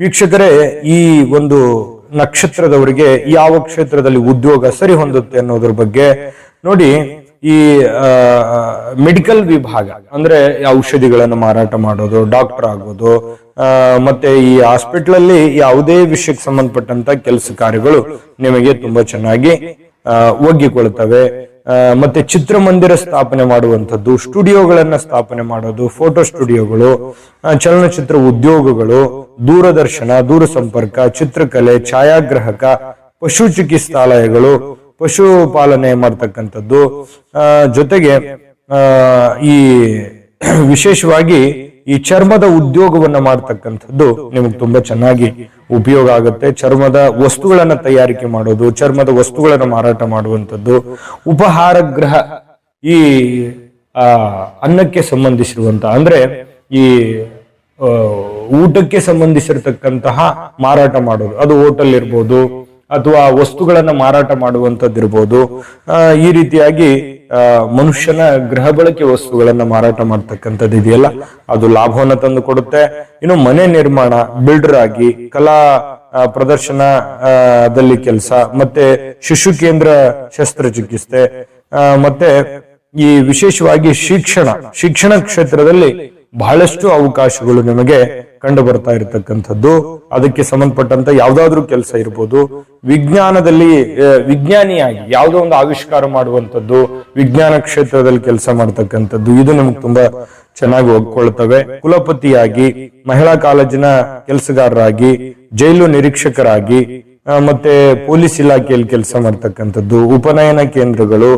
ವೀಕ್ಷಕರೇ, ಈ ಒಂದು ನಕ್ಷತ್ರದವರಿಗೆ ಯಾವ ಕ್ಷೇತ್ರದಲ್ಲಿ ಉದ್ಯೋಗ ಸರಿ ಹೊಂದುತ್ತೆ ಅನ್ನೋದ್ರ ಬಗ್ಗೆ ನೋಡಿ, ಈ ಮೆಡಿಕಲ್ ವಿಭಾಗ, ಅಂದ್ರೆ ಔಷಧಿಗಳನ್ನು ಮಾರಾಟ ಮಾಡೋದು, ಡಾಕ್ಟರ್ ಆಗೋದು ಮತ್ತೆ ಈ ಹಾಸ್ಪಿಟಲ್ ಅಲ್ಲಿ ಯಾವುದೇ ವಿಷಯಕ್ಕೆ ಸಂಬಂಧಪಟ್ಟಂತ ಕೆಲಸ ಕಾರ್ಯಗಳು ನಿಮಗೆ ತುಂಬಾ ಚೆನ್ನಾಗಿ ಒಗ್ಗಿಕೊಳ್ಳುತ್ತವೆ ಮತ್ತೆ ಚಿತ್ರಮಂದಿರ ಸ್ಥಾಪನೆ ಮಾಡುವಂಥದ್ದು, ಸ್ಟುಡಿಯೋಗಳನ್ನ ಸ್ಥಾಪನೆ ಮಾಡೋದು, ಫೋಟೋ ಸ್ಟುಡಿಯೋಗಳು ಚಲನಚಿತ್ರ ಉದ್ಯೋಗಗಳು, ದೂರದರ್ಶನ ದೂರ ಸಂಪರ್ಕ ಚಿತ್ರಕಲೆ, ಛಾಯಾಗ್ರಾಹಕ ಪಶು ಚಿಕಿತ್ಸಾಲಯಗಳು ಪಶು ಪಾಲನೆ ಮಾಡ್ತಕ್ಕಂಥದ್ದು ಜೊತೆಗೆ ಈ ವಿಶೇಷವಾಗಿ ಈ ಚರ್ಮದ ಉದ್ಯೋಗವನ್ನ ಮಾಡ್ತಕ್ಕಂಥದ್ದು ನಿಮಗೆ ತುಂಬಾ ಚೆನ್ನಾಗಿ ಉಪಯೋಗ ಆಗುತ್ತೆ. ಚರ್ಮದ ವಸ್ತುಗಳನ್ನ ತಯಾರಿಕೆ ಮಾಡೋದು, ಚರ್ಮದ ವಸ್ತುಗಳನ್ನ ಮಾರಾಟ ಮಾಡುವಂಥದ್ದು, ಉಪಹಾರ ಗ್ರಹ ಈ ಅನ್ನಕ್ಕೆ ಸಂಬಂಧಿಸಿರುವಂತ ಅಂದ್ರೆ ಈ ಊಟಕ್ಕೆ ಸಂಬಂಧಿಸಿರ್ತಕ್ಕಂತಹ ಮಾರಾಟ ಮಾಡೋದು. ಅದು ಹೋಟೆಲ್ ಇರ್ಬೋದು, ಅಥವಾ ವಸ್ತುಗಳನ್ನ ಮಾರಾಟ ಮಾಡುವಂಥದ್ದು ಇರ್ಬೋದು ಈ ರೀತಿಯಾಗಿ ಮನುಷ್ಯನ ಗೃಹ ಬಳಕೆ ವಸ್ತುಗಳನ್ನ ಮಾರಾಟ ಮಾಡ್ತಕ್ಕಂಥದ್ದು ಇದೆಯಲ್ಲ ಅದು ಲಾಭವನ್ನ ತಂದು ಕೊಡುತ್ತೆ. ಇನ್ನು ಮನೆ ನಿರ್ಮಾಣ ಬಿಲ್ಡರ್ ಆಗಿ ಕಲಾ ಪ್ರದರ್ಶನದಲ್ಲಿ ಪ್ರದರ್ಶನ ಆ, ದಲ್ಲಿ ಕೆಲಸ ಮತ್ತೆ ಶಿಶು ಕೇಂದ್ರ ಶಸ್ತ್ರಚಿಕಿತ್ಸೆ ಮತ್ತೆ ಈ ವಿಶೇಷವಾಗಿ ಶಿಕ್ಷಣ ಶಿಕ್ಷಣ ಕ್ಷೇತ್ರದಲ್ಲಿ ಬಹಳಷ್ಟು ಅವಕಾಶಗಳು ನಿಮಗೆ ಕಂಡು ಬರ್ತಾ ಇರತಕ್ಕಂಥದ್ದು. ಅದಕ್ಕೆ ಸಂಬಂಧಪಟ್ಟಂತ ಯಾವ್ದಾದ್ರು ಕೆಲಸ ಇರ್ಬೋದು. ವಿಜ್ಞಾನದಲ್ಲಿ ವಿಜ್ಞಾನಿಯಾಗಿ ಯಾವುದೋ ಒಂದು ಆವಿಷ್ಕಾರ ಮಾಡುವಂತದ್ದು ವಿಜ್ಞಾನ ಕ್ಷೇತ್ರದಲ್ಲಿ ಕೆಲಸ ಮಾಡ್ತಕ್ಕಂಥದ್ದು, ಇದು ನಿಮ್ಗೆ ತುಂಬಾ ಚೆನ್ನಾಗಿ ಒಗ್ಕೊಳ್ತವೆ ಕುಲಪತಿಯಾಗಿ, ಮಹಿಳಾ ಕಾಲೇಜಿನ ಕೆಲಸಗಾರರಾಗಿ, ಜೈಲು ನಿರೀಕ್ಷಕರಾಗಿ ಮತ್ತೆ ಪೊಲೀಸ್ ಇಲಾಖೆಯಲ್ಲಿ ಕೆಲಸ ಮಾಡ್ತಕ್ಕಂಥದ್ದು, ಉಪನಯನ ಕೇಂದ್ರಗಳು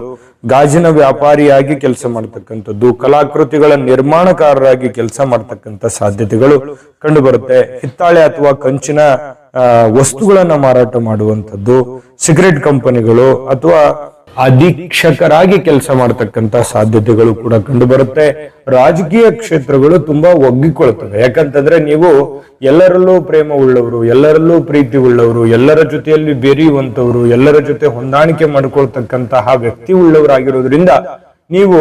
ಗಾಜಿನ ವ್ಯಾಪಾರಿಯಾಗಿ ಕೆಲಸ ಮಾಡ್ತಕ್ಕಂಥದ್ದು, ಕಲಾಕೃತಿಗಳ ನಿರ್ಮಾಣಕಾರರಾಗಿ ಕೆಲಸ ಮಾಡ್ತಕ್ಕಂಥ ಸಾಧ್ಯತೆಗಳು ಕಂಡು ಬರುತ್ತೆ ಹಿತ್ತಾಳೆ ಅಥವಾ ಕಂಚಿನ ವಸ್ತುಗಳನ್ನ ಮಾರಾಟ ಮಾಡುವಂಥದ್ದು, ಸಿಗರೆಟ್ ಕಂಪನಿಗಳು ಅಥವಾ ಅಧೀಕ್ಷಕರಾಗಿ ಕೆಲಸ ಮಾಡತಕ್ಕಂತ ಸಾಧ್ಯತೆಗಳು ಕೂಡ ಕಂಡು ಬರುತ್ತೆ ರಾಜಕೀಯ ಕ್ಷೇತ್ರಗಳು ತುಂಬಾ ಒಗ್ಗಿಕೊಳ್ತವೆ. ಯಾಕಂತಂದ್ರೆ ನೀವು ಎಲ್ಲರಲ್ಲೂ ಪ್ರೇಮ ಉಳ್ಳವರು, ಎಲ್ಲರಲ್ಲೂ ಪ್ರೀತಿ ಉಳ್ಳವರು, ಎಲ್ಲರ ಜೊತೆಯಲ್ಲಿ ಬೆರೆಯುವಂತವರು ಎಲ್ಲರ ಜೊತೆ ಹೊಂದಾಣಿಕೆ ಮಾಡಿಕೊಳ್ತಕ್ಕಂತಹ ವ್ಯಕ್ತಿ ಉಳ್ಳವರಾಗಿರೋದ್ರಿಂದ ನೀವು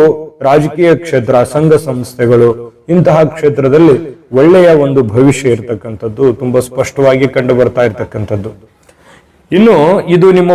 ರಾಜಕೀಯ ಕ್ಷೇತ್ರ, ಸಂಘ ಸಂಸ್ಥೆಗಳು ಇಂತಹ ಕ್ಷೇತ್ರದಲ್ಲಿ ಒಳ್ಳೆಯ ಒಂದು ಭವಿಷ್ಯ ಇರತಕ್ಕಂಥದ್ದು ತುಂಬಾ ಸ್ಪಷ್ಟವಾಗಿ ಕಂಡು ಬರ್ತಾ ಇನ್ನು ಇದು ನಿಮ್ಮ